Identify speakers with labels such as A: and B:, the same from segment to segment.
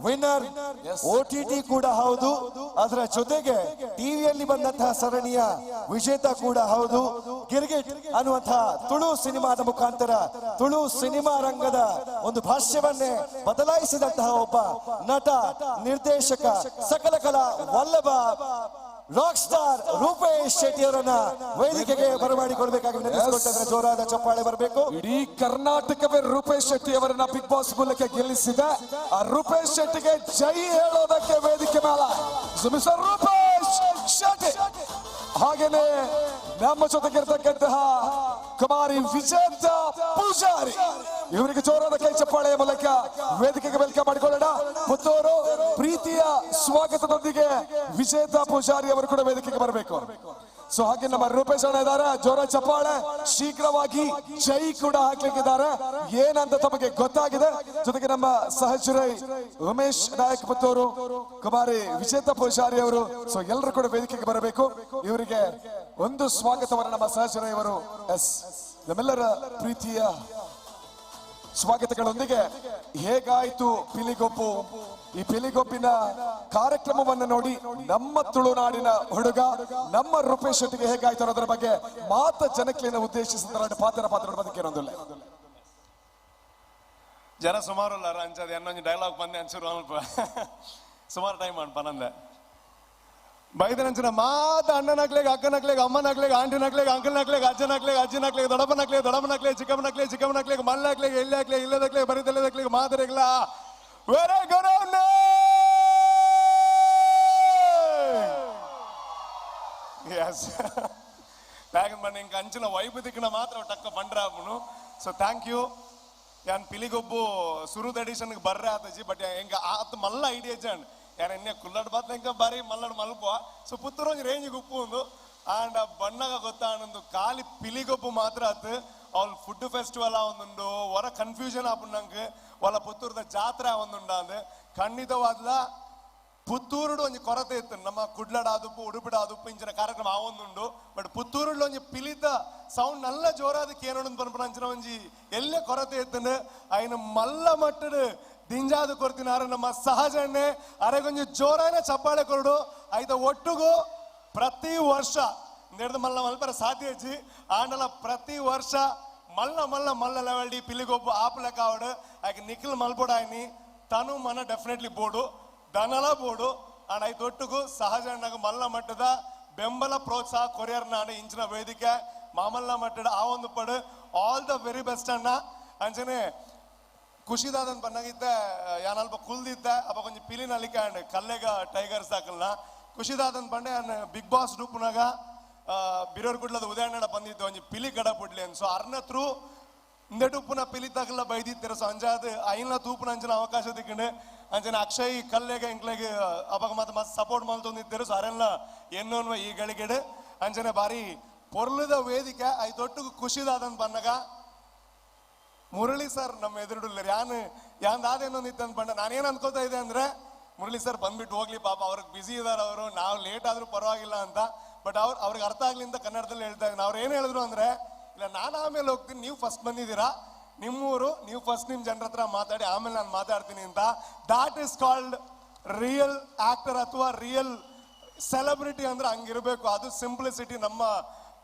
A: Winner O T T ಕೂಡ ಹೌದು. ಅದರ ಜೊತೆಗೆ ಟಿವಿಯಲ್ಲಿ ಬಂದಂತಹ ಸರಣಿಯ ವಿಜೇತ ಕೂಡ ಹೌದು. ಗಿರ್ಗಿಟ್ ಅನ್ನುವಂತಹ ತುಳು ಸಿನಿಮಾದ ಮುಖಾಂತರ ತುಳು ಸಿನಿಮಾ ರಂಗದ ಒಂದು ಭಾಷ್ಯವನ್ನೇ ಬದಲಾಯಿಸಿದಂತಹ ಒಬ್ಬ ನಟ, ನಿರ್ದೇಶಕ, ಸಕಲ ಕಲಾ ವಲ್ಲಭ ರಾಕ್ ಸ್ಟಾರ್ ರೂಪೇಶ್ ಶೆಟ್ಟಿ ಅವರನ್ನ ವೇದಿಕೆಗೆ ಬರಮಾಡಿಕೊಳ್ಬೇಕಾಗಿ ನೆನೆಸಿಕೊಳ್ತಾ ಜೋರಾದ ಚಪ್ಪಾಳೆ ಬರಬೇಕು.
B: ಇಡೀ ಕರ್ನಾಟಕವೇ ರೂಪೇಶ್ ಶೆಟ್ಟಿ ಅವರನ್ನ ಬಿಗ್ ಬಾಸ್ ಮೂಲಕ ಗೆಲ್ಲಿಸಿದೆ. ಆ ರೂಪೇಶ್ ಶೆಟ್ಟಿಗೆ ಜೈ ಹೇಳೋದಕ್ಕೆ ವೇದಿಕೆ ಮೇಲ. ರೂಪೇಶ್ ಶೆಟ್ಟಿ ಹಾಗೇನೆ ನಮ್ಮ ಜೊತೆಗೆ ಇರ್ತಕ್ಕಂತಹ ಕುಮಾರಿ ವಿಜೇಂದ್ರ ಪೂಜಾರಿ. ಇವರಿಗೆ ಜೋರಾದ ಕೈ ಚಪ್ಪಾಳೆಯ ಮೂಲಕ ವೇದಿಕೆಗೆ ವೆಲ್ಕಮ್ ಮಾಡಿಕೊಳ್ಳೋಣ. ಪುತ್ತೂರು ಸ್ವಾಗತದೊಂದಿಗೆ ವಿಜೇತ ಪೂಜಾರಿ ಅವರು ಕೂಡ ವೇದಿಕೆಗೆ ಬರಬೇಕು. ಸೊ ಹಾಗೆ ನಮ್ಮ ರೂಪೇಶ್ ಅಣ್ಣ ಇದ್ದಾರೆ ಜೋರ ಚಪ್ಪಾಳೆ, ಶೀಘ್ರವಾಗಿ ಜೈ ಕೂಡ ಹಾಕ್ಲಿಕ್ಕಿದ್ದಾರೆ. ಏನಂತ ತಮಗೆ ಗೊತ್ತಾಗಿದೆ. ಜೊತೆಗೆ ನಮ್ಮ ಸಹಚರೈ ಉಮೇಶ್ ನಾಯಕ್ ಮತ್ತವರು ಕುಮಾರಿ ವಿಜೇತ ಪೂಜಾರಿ ಅವರು ಸೊ ಎಲ್ಲರೂ ಕೂಡ ವೇದಿಕೆಗೆ ಬರಬೇಕು. ಇವರಿಗೆ ಒಂದು ಸ್ವಾಗತವನ್ನು ನಮ್ಮ ಸಹಚರೈ ಅವರು ಎಸ್, ನಮ್ಮೆಲ್ಲರ ಪ್ರೀತಿಯ ಸ್ವಾಗತಗಳೊಂದಿಗೆ ಹೇಗಾಯ್ತು ಪಿಲಿಗೊಪ್ಪು ಈ ಪಿಲಿಗೊಪ್ಪಿನ ಕಾರ್ಯಕ್ರಮವನ್ನು ನೋಡಿ ನಮ್ಮ ತುಳುನಾಡಿನ ಹುಡುಗ, ನಮ್ಮ ರೂಪೇಶ್ ಶೆಟ್ಟಿಗೆ ಹೇಗಾಯ್ತು ಅನ್ನೋದ್ರ ಬಗ್ಗೆ ಮಾತ ಜನಕ್ಲಿನ ಉದ್ದೇಶಿಸಿದ ಪಾತ್ರ ಪಾತ್ರ ಬಗ್ಗೆ ಏನೊಂದಿಲ್ಲ
C: ಜನ ಸುಮಾರು ಅಲ್ಲ ಅಂಚದ ಡೈಲಾಗ್ ಬಂದೆ ಅನ್ಸಿರು ಸುಮಾರು ಟೈಮ್ ಅನ್ಪ ನಂದೆ. ಬೈದನಂಚಿನ ಮಾತ ಅಣ್ಣನಕ್ಲೆಗೆ, ಅಕ್ಕನಕ್ಲೆಗ್, ಅಮ್ಮನಕ್ಲೆಗೆ, ಆಂಟಿನಕ್ಲೆಗೆ, ಅಂಕಲ್ನಕ್ಲೆಗೆ, ಅಜ್ಜನಕ್ಲೆಗೆ, ಅಜ್ಜಿನಕ್ಲೆಗೆ, ದೊಡ್ಡಪ್ಪನಕ್ಲೆಗೆ ದೊಡ್ಡಪ್ಪನಕ್ಲೆಗೆ ಚಿಕ್ಕಮ್ಮನಕ್ಲೆಗೆ ಚಿಕ್ಕಮ್ಮನಕ್ಲೆಗೆ, ಮಲ್ಲಕ್ಲೆಗೆ ಎಲ್ಲಿಯಕ್ಲೆಗೆ ಇಲ್ಲದಕ್ಲೆಗೆ, ಬರಿದಲ್ಲದಕ್ಲೆಗೆ ಮಾದರಿಗಳ ವೆರಿ ಗುಡ್ ಎಸ್ ಪ್ಯಾಗನ್ ಬಣ್ಣ ಇಂಕ ಅಂಚಿನ ವೈಬು ದಿಕ್ಕಿನ ಮಾತ್ರ ಟಕ್ಕ ಪಂಡ್ರಾಪುನು ಸೊ ಥ್ಯಾಂಕ್ ಯು ಯಾನ್ ಪಿಲಿಗೊಬ್ಬು ಸುರುದ್ ಎಡಿಷನ್ಗೆ ಬರ್ರೆ ಆತಜಿ ಬಟ್ ಎಂಗ ಆತ ಮಲ್ಲ ಐಡಿಯಾ ಜನ್. ಯಾನ್ ಎನ್ನೆ ಕುಲ್ಲಡ್ ಬಾತ್ ಎಂಕ ಬಾರಿ ಮಲ್ಲಡ್ ಮಲ್ಪುವ ಸೊ ಪುತ್ತೂರು ಒಂಜಿ ರೇಂಜ್ ಉಪ್ಪು ಒಂದು ಆಂಡ್ ಆ ಬಣ್ಣಗ ಗೊತ್ತಾನೊಂದು ಖಾಲಿ ಪಿಲಿಗೊಬ್ಬು ಮಾತ್ರ ಆತ್ ಅವ್ಲ್ ಫುಡ್ ಫೆಸ್ಟಿವಲ್ ಒಂದುಂಡು ಹೊರ ಕನ್ಫ್ಯೂಷನ್ ಆಪುಂಡಂಗೆ వాళ్ళ ಪುತ್ತೂರದ ಜಾತ್ರೆ ಒಂದುಂಡ ಅಂದ್ ಖಂಡಿತವಾದ್ಲ ಪುತ್ತೂರುಡು ಒಂಜಿ ಕೊರತೆ ಇತ್ತು ನಮ್ಮ ಕುಡ್ಲಡ ಆದುಪ್ಪು ಉಡುಪಿಡ ಆದುಪ್ಪು ಇಂಚಿನ ಕಾರ್ಯಕ್ರಮ ಆವೊಂದುಂಡು ಬಟ್ ಪುತ್ತೂರುಡ್ಲ ಒಂಜಿ ಪಿಲಿತ ಸೌಂಡ್ ನಲ್ಲ ಜೋರಾದಕ್ಕೆ ಏನೋಡು ಪನ್ಪನ ಅಂಚಿನ ಒಂಜಿ ಎಲ್ಲೇ ಕೊರತೆ ಇತ್ತಂಡು ಅಯ್ನ ಮಲ್ಲ ಮಟ್ಟಡು ದಿಂಜಾದು ಕೊರ್ತಿನಾರು ನಮ್ಮ ಸಹಜಣ್ಣೆ ಅರೆಗೊಂಜಿ ಜೋರಾನ ಚಪ್ಪಾಳೆ ಕೊರಡು ಐದ ಒಟ್ಟುಗು ಪ್ರತಿ ವರ್ಷ ನೆಡ್ದು ಮಲ್ಲ ಮಲ್ಪರ ಸಾಧ್ಯ ಇಜ್ಜಿ ಆಂಡಲ ಪ್ರತಿ ವರ್ಷ ಮಲ್ಲ ಮಲ್ಲ ಮಲ್ಲ ಲೆವೆಲ್ ಡಿ ಪಿಲಿಗೊಬ್ಬ ಆಪಲ ಕಾವಡು ಆಯ್ಕೆ ನಿಖಿಲ್ ಮಲ್ಬೋಡ ಆಯ್ನಿ ತನು ಮನ ಡೆಫಿನೆಟ್ಲಿ ಬೋಡು ದನಲ ಬೋಡು ಆಂಡ್ ಐದು ಒಟ್ಟಿಗೂ ಸಹಜಣ್ಣಗ ಮಲ್ಲ ಮಟ್ಟದ ಬೆಂಬಲ ಪ್ರೋತ್ಸಾಹ ಕೊರಿಯರ್ ನಾಡು ಇಂಚಿನ ವೇದಿಕೆ ಮಾಮಲ್ಲ ಮಟ್ಟದ ಆ ಒಂದು ಪಡು ಆಲ್ ದ ವೆರಿ ಬೆಸ್ಟ್ ಖುಷಿದಾದನ್ ಬನ್ನಾಗಿದ್ದೆ ಯಾನಲ್ಪ ಕುಲ್ದಿದ್ದೆ ಅಪ್ಪ ಕೊಂಚ ಪಿಲಿನ ಅಲಿಕೆ ಅಂಡ್ ಕಲ್ಲೆಗ ಟೈಗರ್ಸ್ ಹಾಕಲ್ನ ಖುಷಿದಾದನ್ ಬಂಡೆ ಅನ್ ಬಿಗ್ ಬಾಸ್ ಡೂಪ್ನಾಗ ಬಿರೋರ್ ಗುಡ್ಲದ ಉದಯಣ್ಣ ಬಂದಿದ್ದು ಒಂಜಿ ಪಿಲಿ ಗಡ ಪುಡ್ಲಿ ಅನ್. ಸೊ ಅರ್ನ ತ್ರೂ ಇಂದಟುಪ್ಪುನ ಪಿಲಿ ತಗಲ ಬೈದಿತ್ತರ. ಸೊ ಅಂಜಾದ ಐನ ತೂಪುನ ಅಂಚಿನ ಅವಕಾಶ ದಿಕ್ಕಂಡು ಅಂಜನ ಅಕ್ಷಯ್ ಕಲ್ಲೆಗ ಇಂಕ್ಲೆಗೆ ಅವಾಗ ಮತ್ತೆ ಮತ್ತೆ ಸಪೋರ್ಟ್ ಮಾಡ್ತೊಂದಿದ್ದರು ಸೊ ಅರೆಲ್ಲ ಎನ್ನೋನ್ವ ಈ ಗಳಿಗೆಡೆ ಅಂಜನೆ ಬಾರಿ ಪೊರ್ಲದ ವೇದಿಕೆ ಐ ಐದೊಟ್ಟಿಗೂ ಖುಷಿದಾದನ್ ಬನ್ನಗ ಮುರಳಿ ಸರ್ ನಮ್ಮ ಎದುರುಡಿಲ್ಲ ಯಾನ್ ಅದೇನೋ ಇತ್ತಂತ ಬಂಡ ನಾನೇನ್ ಅನ್ಕೋತಾ ಇದ್ದೆ ಅಂದ್ರೆ, ಮುರಳಿ ಸರ್ ಬಂದ್ಬಿಟ್ಟು ಹೋಗ್ಲಿ ಪಾಪ ಅವ್ರಿಗೆ ಬಿಸಿ ಇದಾರೆ ಅವರು, ನಾವು ಲೇಟ್ ಆದ್ರೂ ಪರವಾಗಿಲ್ಲ ಅಂತ. ಬಟ್ ಅವ್ರು ಅವ್ರಿಗೆ ಅರ್ಥ ಆಗ್ಲಿ ಅಂತ ಕನ್ನಡದಲ್ಲಿ ಹೇಳ್ತಾ ಇದ್ದೀನಿ ಅವ್ರು ಏನು ಹೇಳಿದ್ರು ಅಂದ್ರೆ, ಇಲ್ಲ, ನಾನು ಆಮೇಲೆ ಹೋಗ್ತೀನಿ, ನೀವು ಫಸ್ಟ್ ಬಂದಿದ್ದೀರಾ? ನಿಮ್ಮೂರು, ನೀವು ಫಸ್ಟ್ ನಿಮ್ಮ ಜನರ ಹತ್ರ ಮಾತಾಡಿ, ಆಮೇಲೆ ನಾನು ಮಾತಾಡ್ತೀನಿ ಅಂತ. That is called real actor ಅಥವಾ ರಿಯಲ್ ಸೆಲೆಬ್ರಿಟಿ ಅಂದ್ರೆ ಹಂಗಿರ್ಬೇಕು. ಅದು ಸಿಂಪ್ಲಿಸಿಟಿ ನಮ್ಮ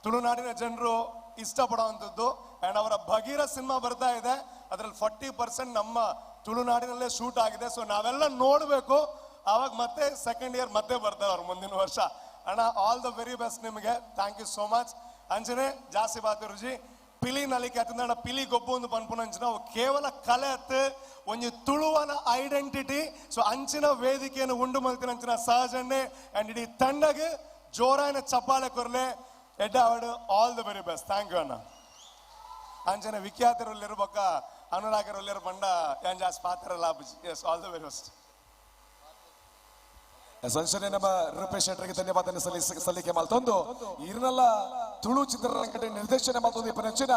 C: ತುಳುನಾಡಿನ ಜನರು ಇಷ್ಟಪಡುವಂಥದ್ದು. ಅಂಡ್ ಅವರ ಭಗೀರ ಸಿನಿಮಾ ಬರ್ತಾ ಇದೆ. ಅದ್ರಲ್ಲಿ ಫಾರ್ಟಿ ಪರ್ಸೆಂಟ್ ನಮ್ಮ ತುಳುನಾಡಿನಲ್ಲೇ ಶೂಟ್ ಆಗಿದೆ. ಸೊ ನಾವೆಲ್ಲ ನೋಡಬೇಕು. ಅವಾಗ ಮತ್ತೆ ಸೆಕೆಂಡ್ ಇಯರ್ ಮತ್ತೆ ಬರ್ತಾರೆ ಅವ್ರು ಮುಂದಿನ ವರ್ಷ. ಅಣ್ಣ ಆಲ್ ದ ವೆರಿ ಬೆಸ್ಟ್ ನಿಮಗೆ. ಥ್ಯಾಂಕ್ ಯು ಸೋ ಮಚ್ ಅಂಚನೆ ಜಾಸ್ತಿ ಬಾತು ರುಜಿ ಪಿಲಿ ನಲಿಕೆ ಅಣ್ಣ, ಪಿಲಿ ಗೊಬ್ಬು ಒಂದು ಪನ್ಪುನಂಚಿನ ಅವು ಕೇವಲ ಕಲೆ ಅತ್ತು. ಒಂಜಿ ತುಳುವನ ಐಡೆಂಟಿಟಿ ಸೊ ಅಂಚಿನ ವೇದಿಕೆಯನ್ನು ಉಂಡು ಮಲ್ತಿನ ಅಂಚಿನ ಸಹಜನ್ನೆ. ಅಂಡ್ ಇಡೀ ತಂಡಗೆ ಜೋರಾಯಿನ ಚಪ್ಪಾಳೆ ಕೊರ್ಲೆ. ಎಡ್ಡ award all the very best thank you ಅಣ್ಣ. ಅಂಜನ ವಿಖ್ಯಾತರಲ್ಲಿರೋ ಬೊಕ್ಕ ಅನುರಾಗರಲ್ಲಿರೋ ಬಂಡ ಏನ್ ಜಾಸ್ತಿ ಪಾತ್ರ S all the very best
B: ಸಂಶಯ ನಮ್ಮ ರೂಪೇಶ್ ಶೆಟ್ಟರಿಗೆ ಧನ್ಯವಾದ ಸಲ್ಲಿಕೆ ಸಲ್ಲಿಕೆ ಮಾಡ್ತೊಂದು ಇರ್ನೆಲ್ಲ, ತುಳು ಚಿತ್ರರಂಗದ ನಿರ್ದೇಶನ ಮಾಡ್ತೊಂದು ಈ ಪಂಚಿನ